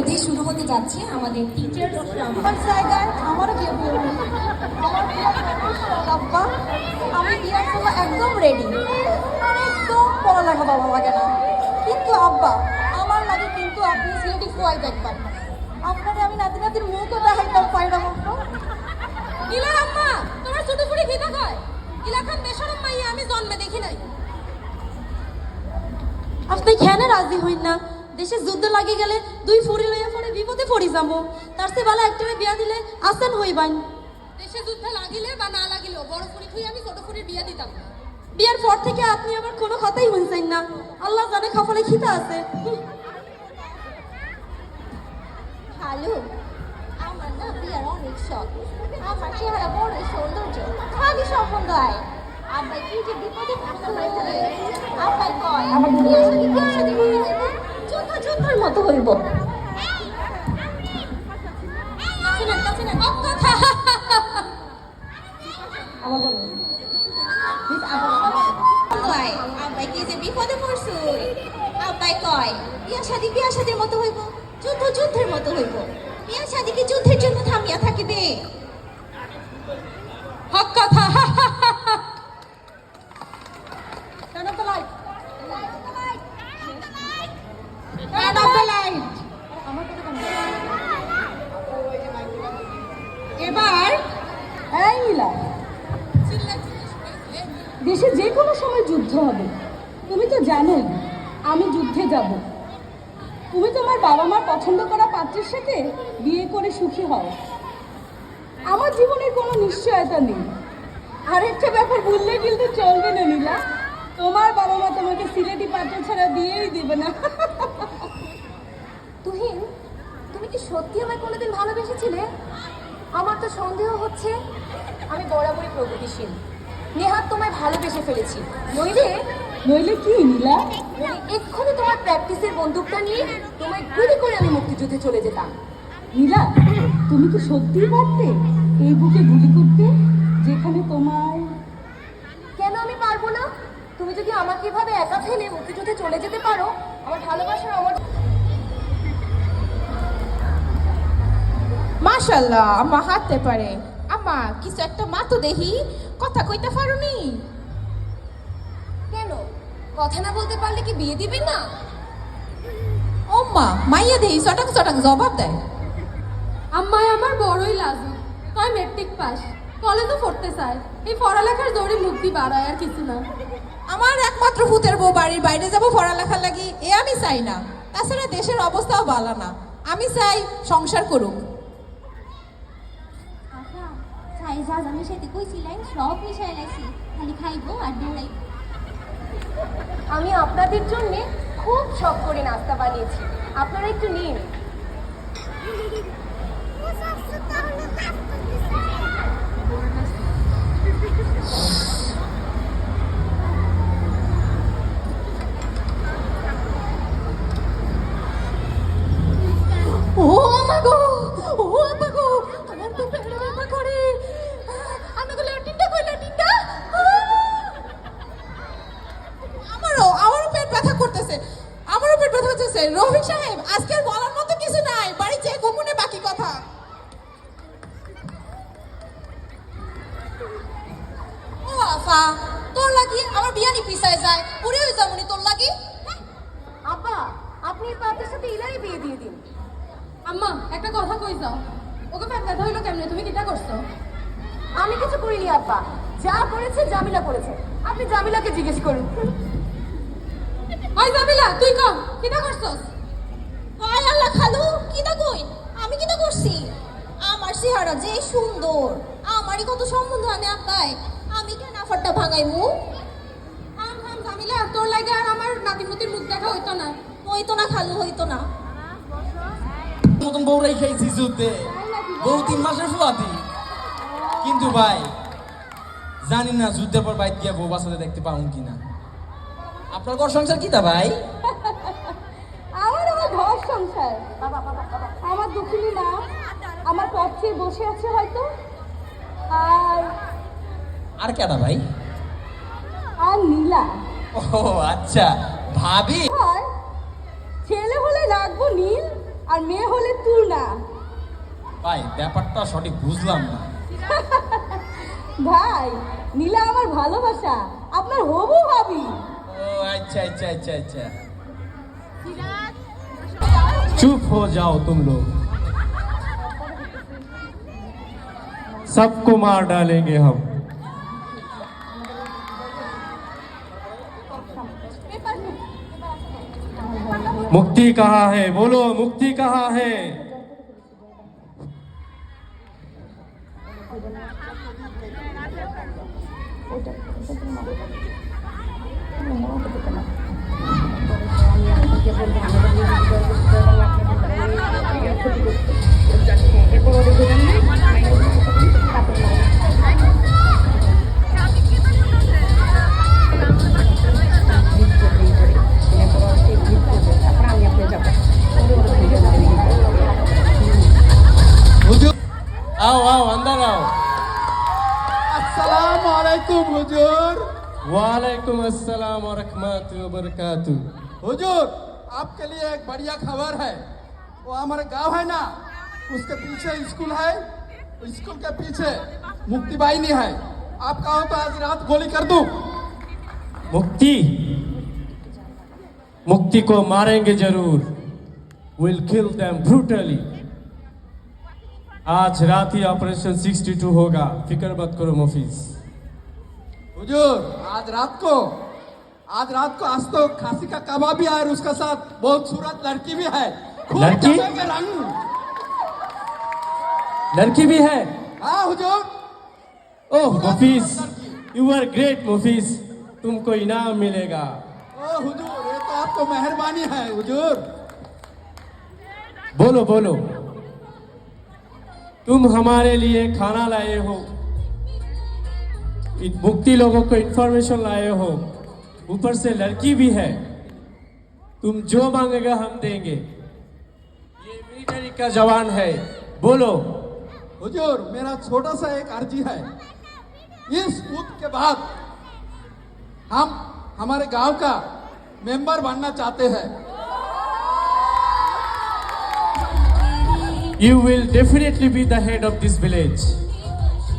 মধ্যেই শুরু হতে যাচ্ছে আমাদের টিচার্স আমার জায়গায়, আমারও আমি বিয়ের জন্য একদম রেডি একদম পড়ালেখা বাবা লাগে না। কিন্তু আব্বা, আমার লাগে কিন্তু আপনি সিলেটি ফুয়াই দেখবেন আপনারে আমি নাতি নাতির মুখও দেখাইতাম পাইরা মতো ইলার আম্মা তোমার ছোট ফুড়ি কি কয় ইলাখান বেসরম মাইয়া আমি জন্মে দেখি নাই। আপনি কেন রাজি হইন না? দেশে যুদ্ধ লাগি গেলে দুই ফুরি লইয়া পরে বিপদে পড়ি যাব। তার চেয়ে ভালো একটারে বিয়া দিলে আসান হইবান দেশে যুদ্ধ লাগিলে বা না লাগিলেও বড় ফুড়ি থুই আমি ছোট ফুড়ির বিয়া দিতাম। বিয়ার পর থেকে আপনি আবার কোনো কথাই শুনছেন না। আল্লাহ জানে খাফালে খিতা আছে। হ্যালো আমার না বিয়ার অনেক শখ। আমার চেহারা বড় সৌন্দর্য। খালি সম্বন্ধ আয় আব্বাই কি যে বিপদে আব্বাই কয় বিয়ে যে বিপদে আব্বাই কয় মতো হইব, যুদ্ধ যুদ্ধের মতো হইব। কি যুদ্ধের জন্য থামিয়া থাকিবে? হক কথা নীলা দেশে যে কোনো সময় যুদ্ধ হবে। তুমি তো জানোই, আমি যুদ্ধে যাব। তুমি তোমার বাবা মার পছন্দ করা পাত্রের সাথে বিয়ে করে সুখী হও। আমার জীবনের কোনো নিশ্চয়তা নেই। আরেকটা ব্যাপার বললে কিন্তু চলবে না নীলা। তোমার বাবা মা তোমাকে সিলেটি পাত্র ছাড়া দিয়েই দেবে না। তুহিন, তুমি কি সত্যি আমায় কোনোদিন ভালোবেসেছিলে? আমার তো সন্দেহ হচ্ছে আমি বরাবরই প্রগতিশীল। নেহাত তোমায় ভালোবেসে ফেলেছি। নইলে নইলে কি নীলা? এক্ষুনি তোমার প্র্যাকটিসের বন্দুকটা নিয়ে তোমায় গুলি করে আমি মুক্তিযুদ্ধে চলে যেতাম। নীলা তুমি কি সত্যিই পারতে এই বুকে গুলি করতে যেখানে তোমার কেন আমি পারব না? তুমি যদি আমাকে এভাবে একা ফেলে মুক্তিযুদ্ধে চলে যেতে পারো আমার ভালোবাসার আমার মাশাল্লাহ আম্মা হাঁটতে পারে। আম্মা কিছু একটা মা তো দেখি। কথা কইতে পারোনি? কেন? কথা না বলতে পারলে কি বিয়ে দিবেন না? ওম্মা মাইয়া দেহি চটাং চটাং জবাব দেয়। আম্মাই আমার বড়ই লাজুক। তাই মেট্রিক পাস কলেজও পড়তে চায়। এই পড়ালেখার দৌড়ে মুক্তি বাড়ায় আর কিছু না। আমার একমাত্র ভূতের বউ বাড়ির বাইরে যাব পড়ালেখা লাগি এ আমি চাই না। তাছাড়া দেশের অবস্থাও ভালো না। আমি চাই সংসার করুক আচ্ছা যা আমি সাথে কইছিলেন সব মিশাই লাইছি খালি খাইবো আর দৌড়াইবো আমি আপনাদের জন্য খুব শখ করে নাস্তা বানিয়েছি। আপনারা একটু নিন। পেট ব্যথা করতেছে সাহেব আজকে বলার মতো কিছু নাই। বাড়ি যেয়ে ঘুমুনে বাকি কথা। ও আফা তোর লাগি আমার বিয়ানি পিছায় যায়। পুরি হয়ে যাবনি তোর লাগি? আব্বা আপনি পাত্রের সাথে ইলারই বিয়ে দিয়ে দিন। আম্মা একটা কথা কই যাও। ওকে ব্যথা হইল কেমনে? তুমি কিটা করছ? আমি কিছু করিনি আব্বা। যা করেছে জামিলা করেছে। আপনি জামিলাকে জিজ্ঞেস করুন। ওই জামিলা তুই কম, কিটা করছস? হায় আল্লাহ, খালু, কিটা কই? আমি কিটা করছি? আমার চেহারা যে সুন্দর, আমারই কত সম্বন্ধ আনে আব্বাই আমি কেন আফারটা ভাঙাইমু? থাম থাম জামিলা তোর লাগে আর আমার নাতিপুতির মুখ দেখা হইতো না। হইতো না, খালু, হইতো না। মতন বউরাই খাইছি যুদ্ধে। বউ তিন মাসের ফুয়াতি। কিন্তু ভাই, জানি না যুদ্ধের পর বাইক গিয়া বউ বাসাতে দেখতে পাউন কিনা। আপনার ঘর সংসার কি তা ভাই? আমার আমার ঘর সংসার। আমার দুঃখিনী মা আমার পথে বসে আছে হয়তো। আর আর কেডা ভাই? আর নীলা। ও আচ্ছা ভাবি। আর ছেলে হলে লাগবো নীল আর মেয়ে হলে তুই না ভাই ব্যাপারটা সঠিক বুঝলাম না। ভাই নীলা আমার ভালোবাসা। আপনার হবু ভাবি। अच्छा अच्छा अच्छा अच्छा चुप हो जाओ तुम लोग सबको मार डालेंगे हम मुक्ति कहा है बोलो मुक्ति कहा है Gracias. वालेकुम अस्सलाम और हुजूर आपके लिए एक बढ़िया खबर है। वो हमारे गाँव है ना उसके पीछे स्कूल है स्कूल के पीछे मुक्ति बाहिनी है। आप कहो तो आज रात गोली कर दू? मुक्ति मुक्ति को मारेंगे ज़रूर। विल किल देम ब्रूटली आज रात ही ऑपरेशन 62 होगा। फ़िक्र मत करो मुफीज। हुजूर आज रात को आज रात को आज तो खांसी का कबाब भी और उसके साथ बहुत सूरत लड़की भी है। लड़की? रंग। लड़की भी है? हाँ हुजूर। ओह Mufiz you are great Mufiz तुमको इनाम मिलेगा। ओ हुजूर ये तो आपको मेहरबानी है हुजूर। बोलो बोलो। तुम हमारे लिए खाना लाए हो। इन मुक्ति लोगों को इंफॉर्मेशन लाए हो। ऊपर से लड़की भी है। तुम जो मांगेगा हम देंगे। ये मिलिट्री का जवान है। बोलो। हुजूर मेरा छोटा सा एक अर्जी है। इस कूद के बाद हम हमारे गाँव का मेंबर बनना चाहते हैं। You will definitely be the head of this village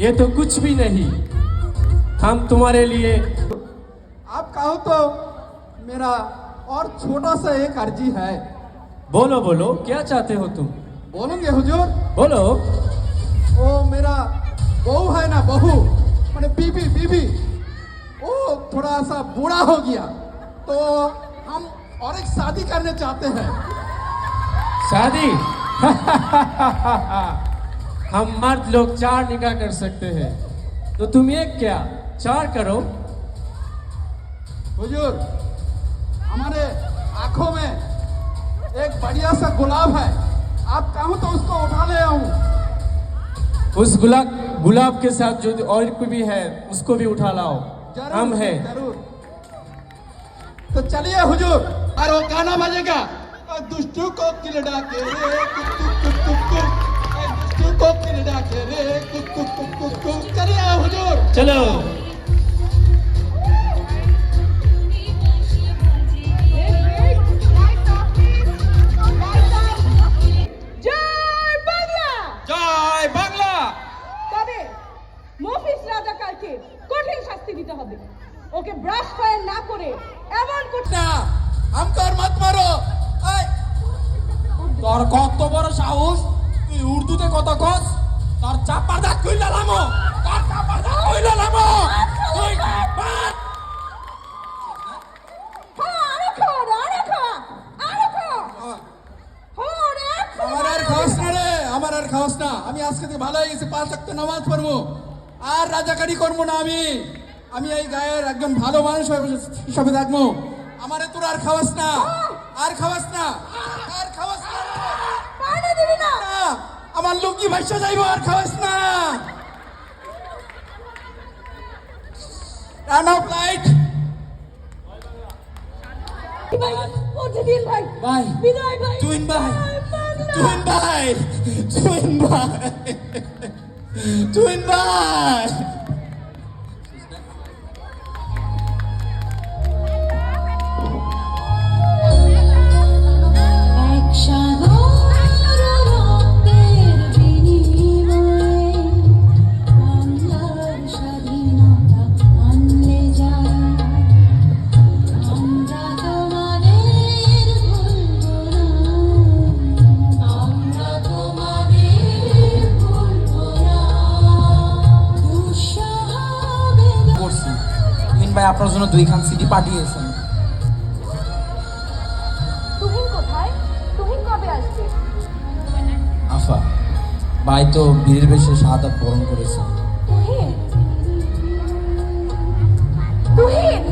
ये तो कुछ भी नहीं। हम तुम्हारे लिए। आप कहो तो मेरा और छोटा सा एक अर्जी है। बोलो बोलो क्या चाहते हो तुम? बोलेंगे हुजूर? बोलो। वो मेरा बहू है ना बहू? मैंने बीबी बीबी। ओ थोड़ा सा बूढ़ा हो गया। तो हम और एक शादी करने चाहते हैं। शादी? हम मर्द लोग चार निकाह कर सकते हैं। तो तुम एक क्या? चार करो। हुजूर हमारे आँखों में एक बढ़िया सा गुलाब है। आप कहो तो उसको उठा ले आऊँ। उस गुलाब गुलाब के साथ जो और कोई भी है उसको भी उठा लाओ। हम है। ज़रूर। तो चलिए हुजूर और वो गाना बजेगा। दुष्टों को किलड़ा के रे कुक कुक कुक कुक कुक। दुष्टों को किलड़ा के रे कुक कुक कुक कुक कुक। चलिए हुजूर। चलो। কত বড় সাহস? তুই উর্দুতে কত কস, তোর চাপার দাঁত কইলা লামো, তোর চাপার দাঁত কইলা লামো। আমার আর খাওয়াস না আমি আজকে থেকে ভালো হয়ে গেছি, পাঁচ একটা নামাজ পড়ব। আর রাজাকারি করব না আমি। আমি এই গায়ের একজন ভালো মানুষ হিসাবে থাকব। আমারে তোর আর খাওয়াস না। আর খাওয়াস না আর খাওয়াস না পানি দিবি না না, আমার লুঙ্গি ভাইসা যাইব আর খাওয়াস না। রান অফ লাইট ভাই ভাই। ভাই। ভাই। দুই সিটি পাঠিয়েছেন। আফা ভাই তো বীরের বেশে শাহাদাত বরণ করেছে। তুহিন? তুহিন?